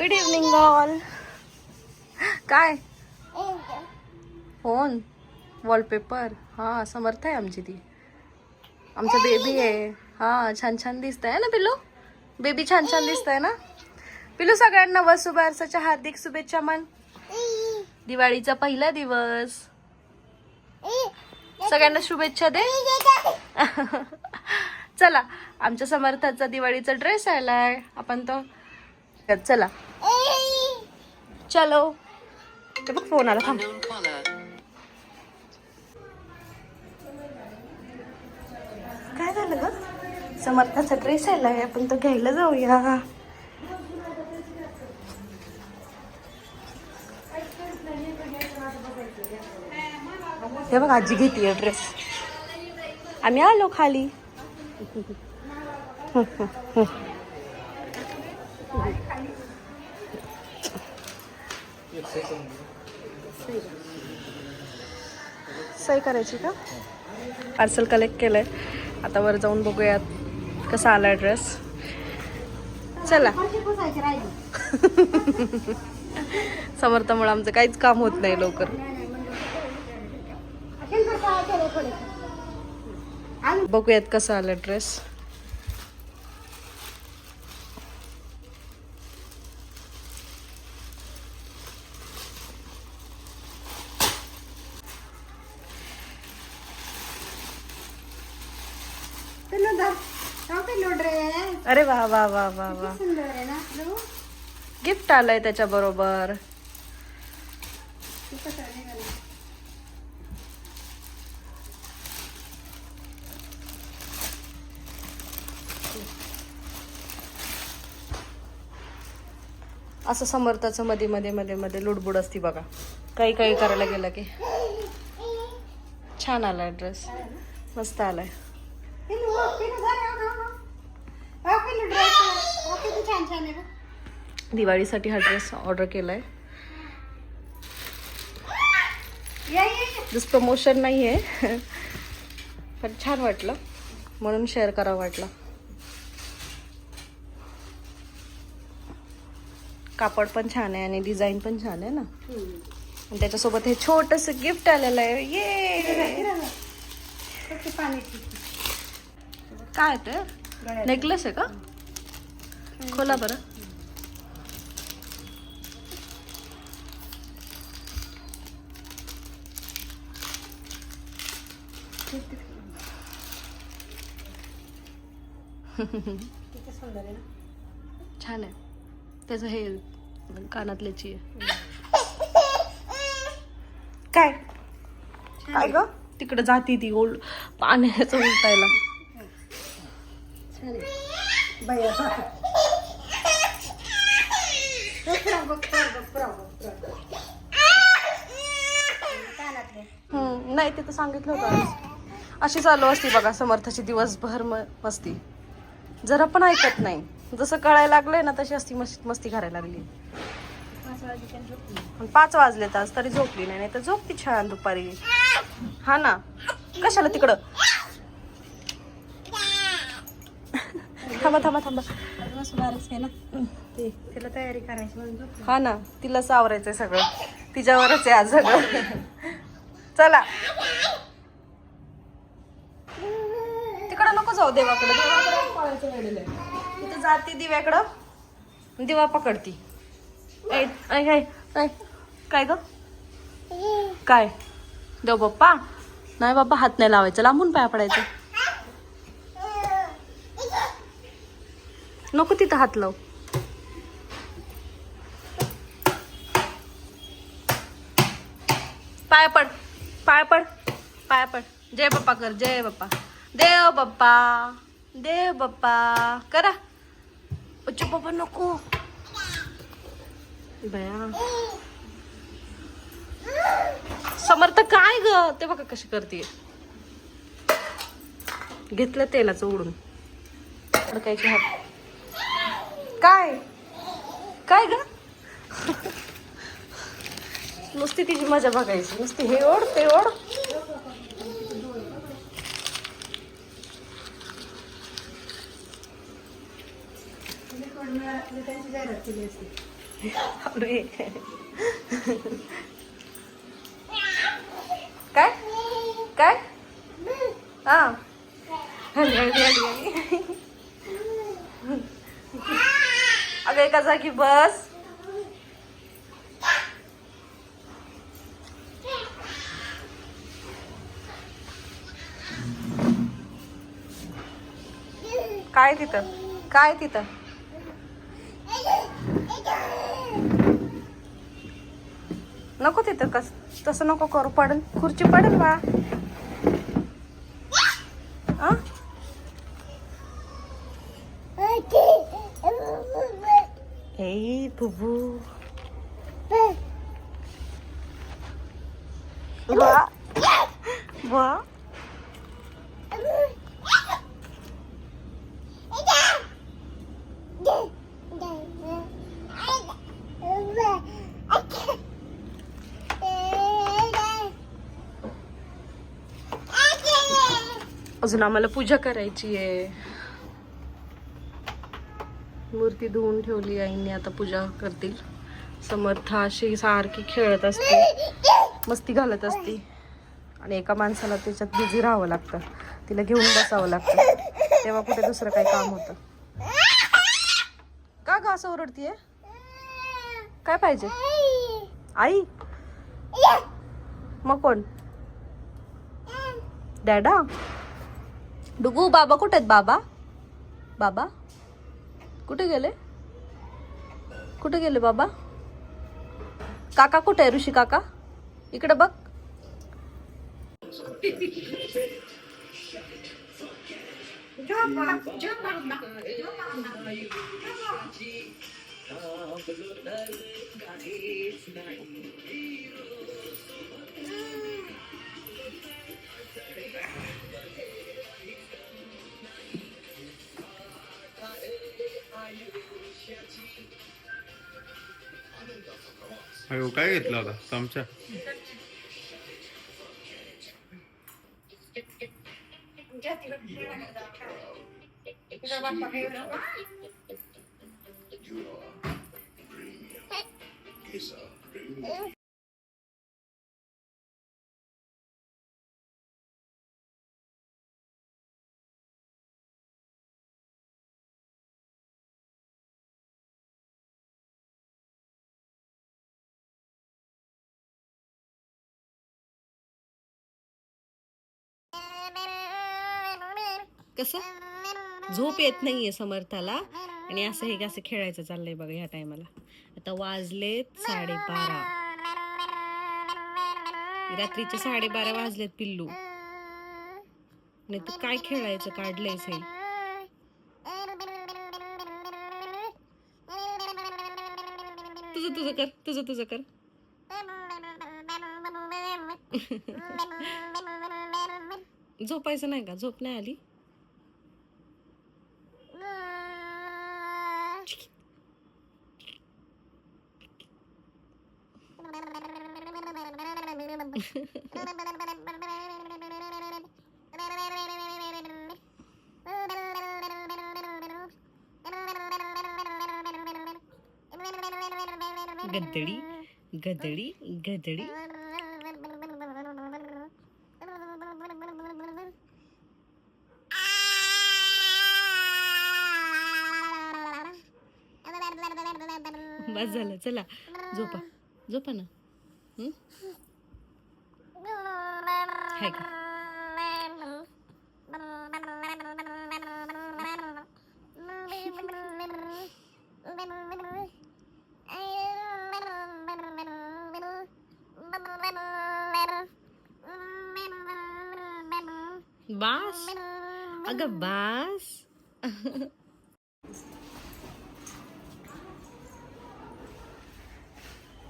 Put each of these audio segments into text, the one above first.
Good evening all काय phone wallpaper हा समर्थ आहे आमची ती आमचा बेबी आहे हा छान छान दिसत आहे ना पिल्लू बेबी छान छान दिसत आहे ना पिल्लू सगळ्यांना वसुबारसाच्या हार्दिक शुभेच्छा मन. दिवाळीचा पहिला दिवस. सगळ्यांना शुभेच्छा दे. चला आमच्या समर्थाचा दिवाळीचा ड्रेस आलाय. आपण तो चला. चलो. ते बघ फोन आला थांब. काय झालं ग? समर्थाचा ड्रेस आहे आपण तो घ्यायला जाऊया. हे बघ आजी घेते ड्रेस आम्ही आलो खाली. सही करायची का? पार्सल कलेक्ट केलंय. आता वर जाऊन बघूयात कसा आला ड्रेस चला. समर्थामुळे आमचं काहीच काम होत नाही लवकर. बघूयात कसा आला ड्रेस अरे वा वा वा वा वा. गिफ्ट आलंय त्याच्या बरोबर असं समर्थाचं मध्ये मध्ये मध्ये मध्ये लुडबुड असती बघा. काही काही करायला गेलं की. छान आलाय ड्रेस मस्त आलाय. दिवाळीसाठी हा ड्रेस ऑर्डर केलाय. जस्ट प्रमोशन नाही आहे पण छान वाटलं. म्हणून शेअर करावं वाटलं. कापड पण छान आहे आणि डिझाईन पण छान आहे ना? आणि त्याच्यासोबत हे छोटस गिफ्ट आलेलं आहे. ये काय ते? नेकलेस आहे का? खोला बरं. छान आहे. त्याचं हे कानातल्याची आहे काय? काय ग? तिकडे जाती ती ओल पाण्याचं उलटायला. हम्म, नाही ते तर सांगितलं होतं आज. अशी चालू असती बघा समर्थाची दिवसभर म- मस्ती. जरा पण ऐकत नाही. जसं कळायला लागलंय ना तशी असती मस्ती मस्ती करायला लागली. पण पाच वाजले तास तरी झोपली नाही नाही तर झोपती छान दुपारी. हा ना? कशाला तिकडं? थांबा थांबा थांबा. तिला तयारी करायची हा ना तिलाच आवरायचंय सगळं. तिच्यावरच आहे आज सगळं. चला. तिकडं नको जाऊ देवाकडे. देवाकडे पळायचं वेळेला आहे. तिथं जाते दिव्याकडं. दिवा पकडती. ऐ, ऐ, ऐ, ऐ. काय ग? काय? देव बाप्पा. नाही बाप्पा हात नाही लावायचं. लांबून पाया पडायचं. नको तिथं हात लाव. पाय पड पाय पड पाय पड. जय बाप्पा कर जय बाप्पा. देव बाप्पा देव बाप्पा करा. उच्च बाप्पा नको. बया समर्थ काय ग? ते बघा कशी करते घेतलं तेलाचं उडून. अडकायचे हात. काय? काय ग? नुसती तिची मजा बघायची. नुसती हे ओढ ते ओढ. काय? काय? हा. हळदी, हळदी, हळदी, अगं एका जागी बस? काय तिथं? काय तिथं? नको तिथं कस तसं नको करू. पडेल खुर्ची पडेल बा. बुबू वा वा अजून आम्हाला पूजा करायची आहे. मूर्ती धुवून ठेवली आईने आता पूजा करतील. समर्था अशी सारखी खेळत असते. मस्ती घालत असते. आणि एका माणसाला त्याच्यात बिझी राहावं लागतं. तिला घेऊन बसावं लागतं. तेव्हा कुठे दुसरं काही काम होतं. का ग असं ओरडतीये? काय पाहिजे? आई? मग कोण? डॅडा? डुगू बाबा कुठे आहेत बाबा? बाबा? कुठे गेले? कुठे गेले बाबा? काका कुठे आहे ऋषी काका? इकडे बघ. अयो हो, काय घेतला होता चमचा कसं? झोप येत नाहीये समर्थाला. आणि असं हे असं खेळायचं चाललंय बघा ह्या टायमाला. आता वाजलेत साडेबारा. रात्रीचे साडेबारा वाजलेत पिल्लू. आणि तू काय खेळायचं काढलंयस हे? तुझं तुझं कर तुझं तुझं कर. झोपायचं नाही का? झोप नाही आली? गदडी? गदडी? गदडी? बस झालं. चला झोपा. झोपा ना. हाय का? बास. अगं बास.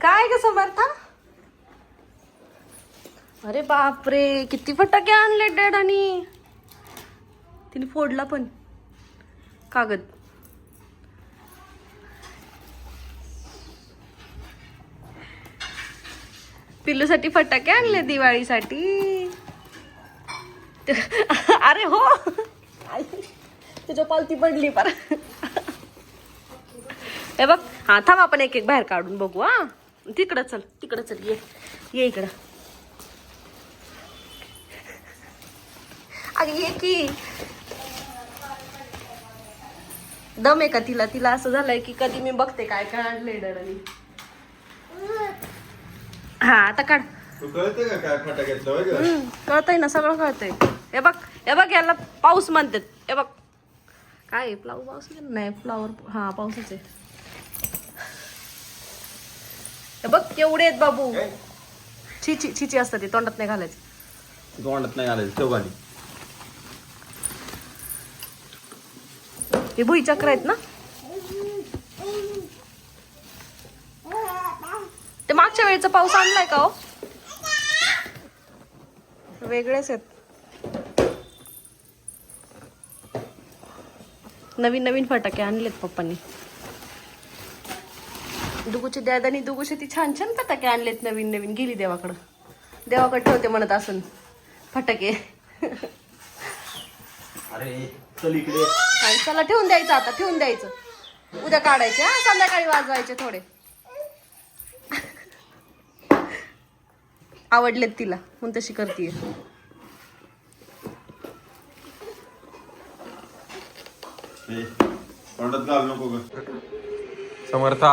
काय ग समर्था? अरे बापरे किती फटाके आणले डॅडानी. तिने फोडला पण. कागद. पिल्लूसाठी फटाके आणले दिवाळीसाठी. अरे हो. तुझ्या पालती पडली पर. हे बघ हा थांब आपण एक एक बाहेर काढून बघू हा. तिकडं चल तिकडं चल ये ये इकडं. अगं ये की. दम आहे का तिला? तिला असं झालंय की कधी मी बघते काय काय आणलंय हा आता काढ. का काय कळतंय ना सगळं कळतंय. हे बघ हे बघ याला पाऊस म्हणतात. हे बघ. काय? फ्लावर पाऊस? नाही? फ्लावर हा पाऊसच आहे. हे बघ केवढे आहेत बाबू? छिची छिची असतात ते तोंडात नाही घालायचं. तोंडात नाही आलं ठेव खाली. हे भुई चक्र आहेत ना? ते मागच्या वेळेचा पाऊस आणलाय का हो? वेगळेच आहेत. नवीन नवीन फटाके आणलेत पप्पांनी. दुगूचे दादानी दुगूचे ती छान छान फटाके आणलेत नवीन नवीन. गेली देवाकडं. देवाकडे ठेवते म्हणत असून. फटाके. अरे चल इकडे. आणि चला ठेवून द्यायचं आता ठेवून द्यायचं. उद्या काढायचे हा? संध्याकाळी वाजवायचे थोडे. आवडलेत तिला. म्हणून तशी ग. समर्था.